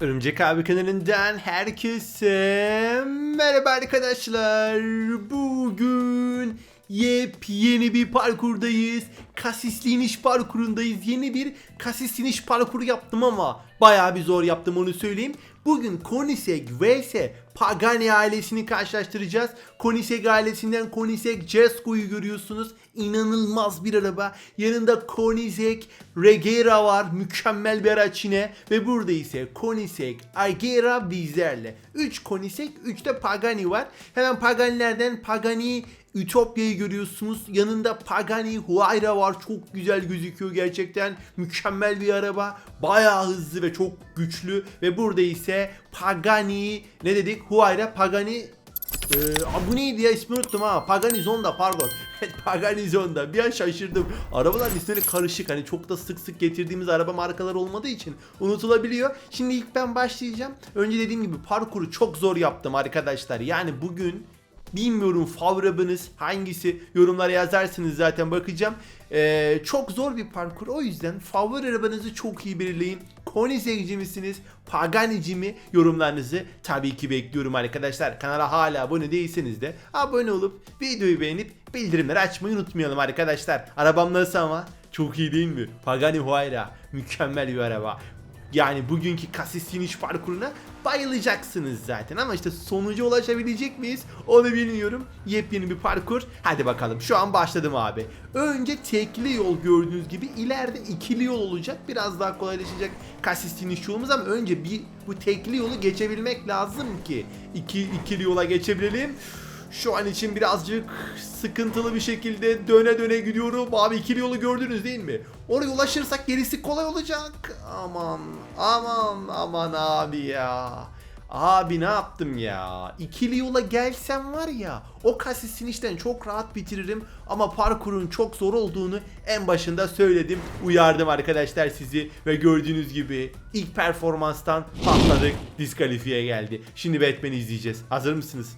Örümcek abi kanalından herkese merhaba arkadaşlar. Bugün yepyeni bir parkurdayız. Kasisli iniş parkurundayız. Yeni bir kasisli iniş parkuru yaptım ama bayağı bir zor yaptım onu söyleyeyim. Bugün Konisek vs Pagani ailesini karşılaştıracağız. Konisek ailesinden Konisek Jesko'yu görüyorsunuz. İnanılmaz bir araba. Yanında Konisek Regera var. Mükemmel bir araç yine. Ve burada ise Konisek Agera bizlerle. 3 Konisek 3 de Pagani var. Hemen Pagani'lerden Pagani Ütopya'yı görüyorsunuz. Yanında Pagani Huayra var. Çok güzel gözüküyor gerçekten. Mükemmel bir araba. Bayağı hızlı ve çok güçlü. Ve burada ise Pagani ne dedik? Huayra Pagani ee, bu neydi ya ismini unuttum ha. Pagani Zonda pardon. Pagani Zonda. Bir an şaşırdım. Arabaların isimleri karışık. Hani çok da sık sık getirdiğimiz araba markaları olmadığı için unutulabiliyor. Şimdi ilk ben başlayacağım. Önce dediğim gibi parkuru çok zor yaptım arkadaşlar. Yani bugün Bilmiyorum favori hangisi yorumlara yazarsınız zaten bakacağım. Ee, çok zor bir parkur o yüzden favori arabanızı çok iyi belirleyin. Koenigsegg'ci misiniz? Pagani'ci mi? Yorumlarınızı tabii ki bekliyorum arkadaşlar. Kanala hala abone değilseniz de abone olup videoyu beğenip bildirimleri açmayı unutmayalım arkadaşlar. Arabam nasıl ama? Çok iyi değil mi? Pagani Huayra. Mükemmel bir araba. Yani bugünkü kasis iniş parkuruna bayılacaksınız zaten ama işte sonuca ulaşabilecek miyiz onu bilmiyorum. Yepyeni bir parkur. Hadi bakalım şu an başladım abi. Önce tekli yol gördüğünüz gibi ileride ikili yol olacak. Biraz daha kolaylaşacak kasis iniş yolumuz ama önce bir bu tekli yolu geçebilmek lazım ki iki, ikili yola geçebilelim. Şu an için birazcık sıkıntılı bir şekilde döne döne gidiyorum. Abi ikili yolu gördünüz değil mi? Oraya ulaşırsak gerisi kolay olacak. Aman aman aman abi ya. Abi ne yaptım ya? İkili yola gelsem var ya o kasisin işten çok rahat bitiririm ama parkurun çok zor olduğunu en başında söyledim. Uyardım arkadaşlar sizi ve gördüğünüz gibi ilk performanstan patladık. Diskalifiye geldi. Şimdi Batman'i izleyeceğiz. Hazır mısınız?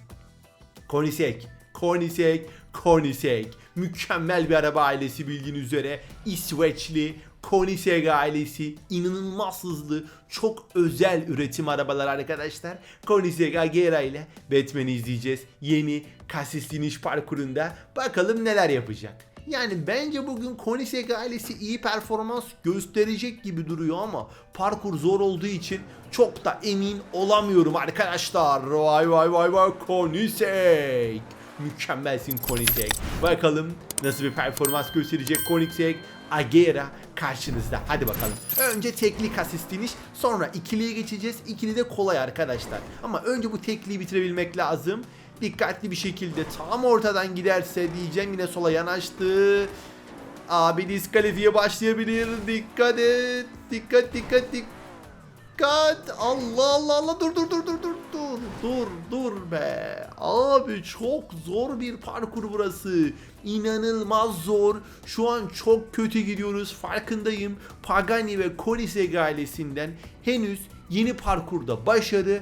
Konisek, Konisek, Konisek. Mükemmel bir araba ailesi bildiğiniz üzere. İsveçli Konisek ailesi inanılmaz hızlı, çok özel üretim arabalar arkadaşlar. Konisek Agera ile Batman'i izleyeceğiz. Yeni kasisli iniş parkurunda bakalım neler yapacak. Yani bence bugün Konisek ailesi iyi performans gösterecek gibi duruyor ama parkur zor olduğu için çok da emin olamıyorum arkadaşlar. Vay vay vay vay Konisek. Mükemmelsin Konisek. Bakalım nasıl bir performans gösterecek Konisek. Agera karşınızda. Hadi bakalım. Önce tekli asist iniş, sonra ikiliye geçeceğiz. İkili de kolay arkadaşlar. Ama önce bu tekliyi bitirebilmek lazım. Dikkatli bir şekilde tam ortadan giderse diyeceğim yine sola yanaştı. Abi diskalifiye başlayabilir. Dikkat et. Dikkat dikkat dikkat. Allah Allah Allah dur dur dur dur dur dur dur dur be. Abi çok zor bir parkur burası. İnanılmaz zor. Şu an çok kötü gidiyoruz farkındayım. Pagani ve Koenigsegg ailesinden henüz yeni parkurda başarı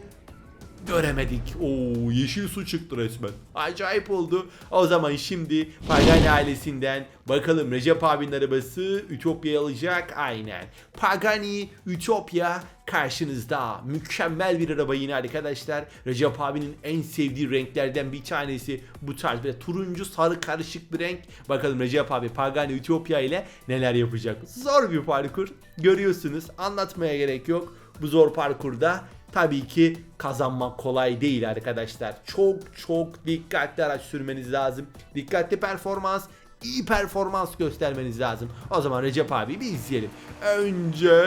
göremedik. Oo yeşil su çıktı resmen. Acayip oldu. O zaman şimdi Pagani ailesinden bakalım Recep abinin arabası Ütopya'yı alacak. Aynen. Pagani Ütopya karşınızda. Mükemmel bir araba yine arkadaşlar. Recep abinin en sevdiği renklerden bir tanesi bu tarz böyle turuncu sarı karışık bir renk. Bakalım Recep abi Pagani Ütopya ile neler yapacak. Zor bir parkur. Görüyorsunuz. Anlatmaya gerek yok. Bu zor parkurda tabii ki kazanmak kolay değil arkadaşlar. Çok çok dikkatli araç sürmeniz lazım. Dikkatli performans, iyi performans göstermeniz lazım. O zaman Recep abi bir izleyelim. Önce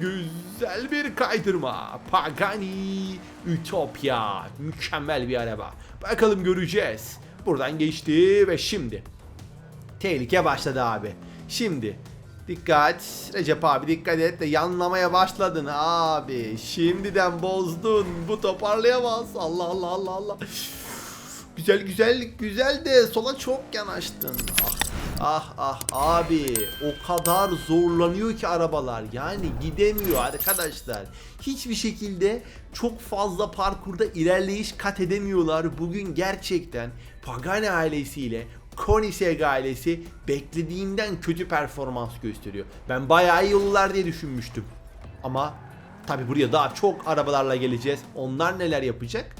güzel bir kaydırma. Pagani Ütopya. Mükemmel bir araba. Bakalım göreceğiz. Buradan geçti ve şimdi. Tehlike başladı abi. Şimdi Dikkat. Recep abi dikkat et de yanlamaya başladın abi. Şimdiden bozdun. Bu toparlayamaz. Allah Allah Allah Allah. Güzel güzel güzel de sola çok yanaştın. Ah ah ah abi o kadar zorlanıyor ki arabalar yani gidemiyor arkadaşlar. Hiçbir şekilde çok fazla parkurda ilerleyiş kat edemiyorlar. Bugün gerçekten Pagani ailesiyle Koenigsegg ailesi beklediğimden kötü performans gösteriyor. Ben bayağı iyi olurlar diye düşünmüştüm. Ama Tabi buraya daha çok arabalarla geleceğiz. Onlar neler yapacak?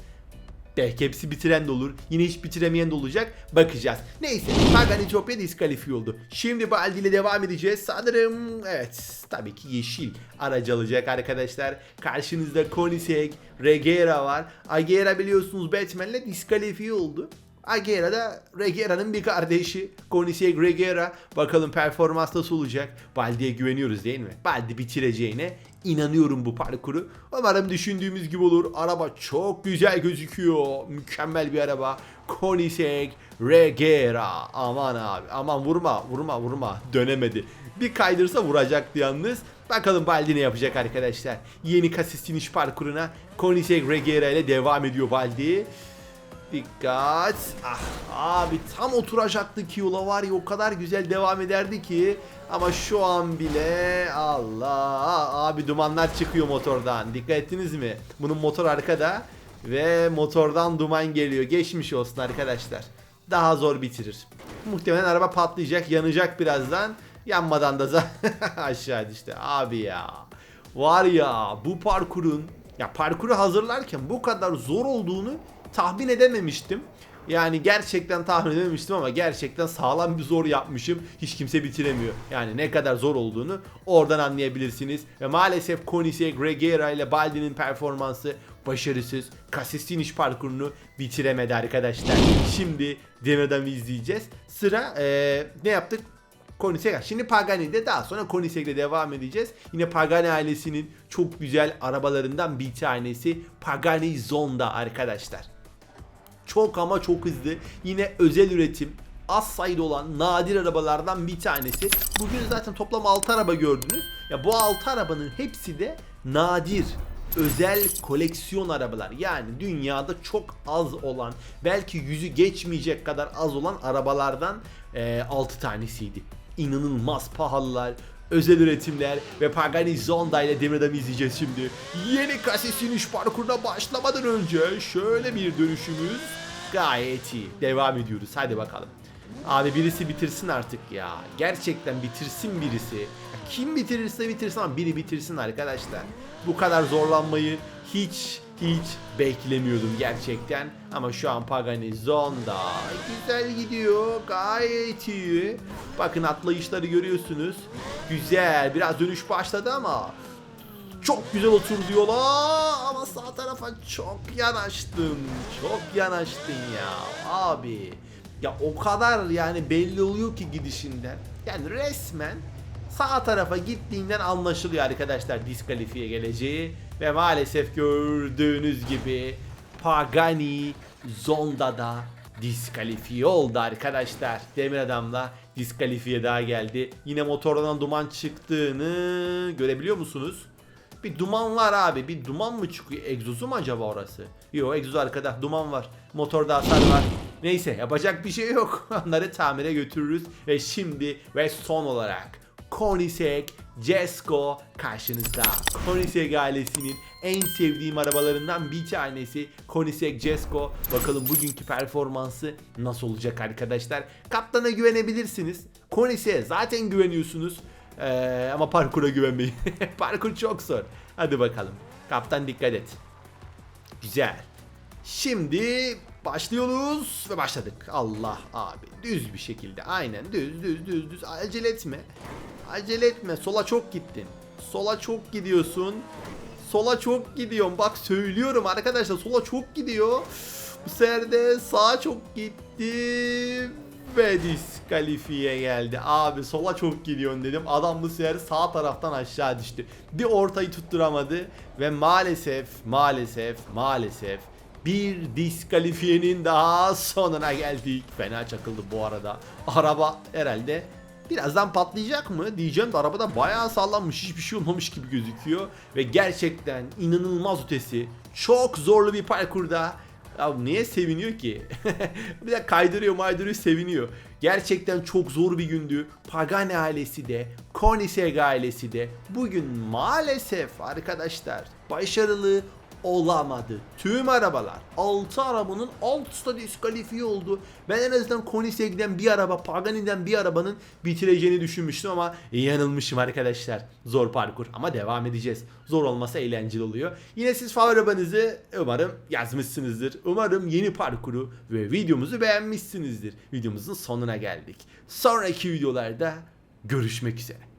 Belki hepsi bitiren de olur. Yine hiç bitiremeyen de olacak. Bakacağız. Neyse. Pagani Etiyopya diskalifiye oldu. Şimdi Baldi ile devam edeceğiz. Sanırım evet. Tabii ki yeşil aracı alacak arkadaşlar. Karşınızda Konisek, Regera var. Agera biliyorsunuz Batman'le diskalifiye oldu. Agera da Regera'nın bir kardeşi. Konisek Regera. Bakalım performans nasıl olacak? Baldi'ye güveniyoruz değil mi? Baldi bitireceğine inanıyorum bu parkuru. Umarım düşündüğümüz gibi olur. Araba çok güzel gözüküyor. Mükemmel bir araba. Konisek Regera. Aman abi. Aman vurma vurma vurma. Dönemedi. Bir kaydırsa vuracaktı yalnız. Bakalım Baldi ne yapacak arkadaşlar. Yeni kasis iniş parkuruna Konisek Regera ile devam ediyor Baldi. Dikkat. Ah abi tam oturacaktı ki yola var ya o kadar güzel devam ederdi ki. Ama şu an bile Allah abi dumanlar çıkıyor motordan. Dikkat ettiniz mi? Bunun motor arkada ve motordan duman geliyor. Geçmiş olsun arkadaşlar. Daha zor bitirir. Muhtemelen araba patlayacak, yanacak birazdan. Yanmadan da aşağı işte. Abi ya. Var ya bu parkurun ya parkuru hazırlarken bu kadar zor olduğunu tahmin edememiştim. Yani gerçekten tahmin edememiştim ama gerçekten sağlam bir zor yapmışım. Hiç kimse bitiremiyor. Yani ne kadar zor olduğunu oradan anlayabilirsiniz. Ve maalesef Koenigsegg Regera ile Baldi'nin performansı başarısız. Kasis iniş parkurunu bitiremedi arkadaşlar. Şimdi demeden izleyeceğiz. Sıra eee, ne yaptık? Koenigsegg. Şimdi Pagani'de daha sonra Koenigsegg'le devam edeceğiz. Yine Pagani ailesinin çok güzel arabalarından bir tanesi Pagani Zonda arkadaşlar. Çok ama çok hızlı. Yine özel üretim az sayıda olan nadir arabalardan bir tanesi. Bugün zaten toplam 6 araba gördünüz. Ya bu 6 arabanın hepsi de nadir özel koleksiyon arabalar. Yani dünyada çok az olan, belki yüzü geçmeyecek kadar az olan arabalardan 6 tanesiydi. İnanılmaz pahalılar, özel üretimler ve Pagani Zonda ile Demir Adam'ı izleyeceğiz şimdi. Yeni kasis iniş parkuruna başlamadan önce şöyle bir dönüşümüz gayet iyi. Devam ediyoruz. Hadi bakalım. Abi birisi bitirsin artık ya. Gerçekten bitirsin birisi. Kim bitirirse bitirsin ama biri bitirsin arkadaşlar. Bu kadar zorlanmayı hiç hiç beklemiyordum gerçekten. Ama şu an Pagani Zonda güzel gidiyor. Gayet iyi. Bakın atlayışları görüyorsunuz. Güzel. Biraz dönüş başladı ama çok güzel oturdu yola ama sağ tarafa çok yanaştın. Çok yanaştın ya abi. Ya o kadar yani belli oluyor ki gidişinden. Yani resmen sağ tarafa gittiğinden anlaşılıyor arkadaşlar diskalifiye geleceği. Ve maalesef gördüğünüz gibi Pagani Zonda'da diskalifiye oldu arkadaşlar. Demir Adam'la diskalifiye daha geldi. Yine motordan duman çıktığını görebiliyor musunuz? Bir duman var abi. Bir duman mı çıkıyor? Egzozu mu acaba orası? Yok egzoz arkada. Duman var. Motorda hasar var. Neyse yapacak bir şey yok. Onları tamire götürürüz. Ve şimdi ve son olarak Koenigsegg Jesko karşınızda. Koenigsegg ailesinin en sevdiğim arabalarından bir tanesi Koenigsegg Jesko. Bakalım bugünkü performansı nasıl olacak arkadaşlar. Kaptana güvenebilirsiniz. Koenigsegg'e zaten güveniyorsunuz. Ee, ama parkura güvenmeyin. Parkur çok zor. Hadi bakalım. Kaptan dikkat et. Güzel. Şimdi başlıyoruz ve başladık. Allah abi düz bir şekilde aynen düz düz düz düz acele etme. Acele etme sola çok gittin. Sola çok gidiyorsun. Sola çok gidiyorum. Bak söylüyorum arkadaşlar sola çok gidiyor. Bu sefer de sağa çok gitti ve diskalifiye geldi. Abi sola çok gidiyorsun dedim. Adam bu sefer sağ taraftan aşağı düştü. Bir ortayı tutturamadı ve maalesef maalesef maalesef bir diskalifiyenin daha sonuna geldik. Fena çakıldı bu arada. Araba herhalde birazdan patlayacak mı diyeceğim de arabada bayağı sallanmış hiçbir şey olmamış gibi gözüküyor. Ve gerçekten inanılmaz ötesi çok zorlu bir parkurda ya niye seviniyor ki? bir de kaydırıyor maydırıyor seviniyor. Gerçekten çok zor bir gündü. Pagani ailesi de, Koenigsegg ailesi de bugün maalesef arkadaşlar başarılı olamadı. Tüm arabalar 6 arabanın 6'sı da diskalifiye oldu. Ben en azından Koenigsegg'den bir araba, Pagani'den bir arabanın bitireceğini düşünmüştüm ama yanılmışım arkadaşlar. Zor parkur ama devam edeceğiz. Zor olmasa eğlenceli oluyor. Yine siz favori arabanızı umarım yazmışsınızdır. Umarım yeni parkuru ve videomuzu beğenmişsinizdir. Videomuzun sonuna geldik. Sonraki videolarda görüşmek üzere.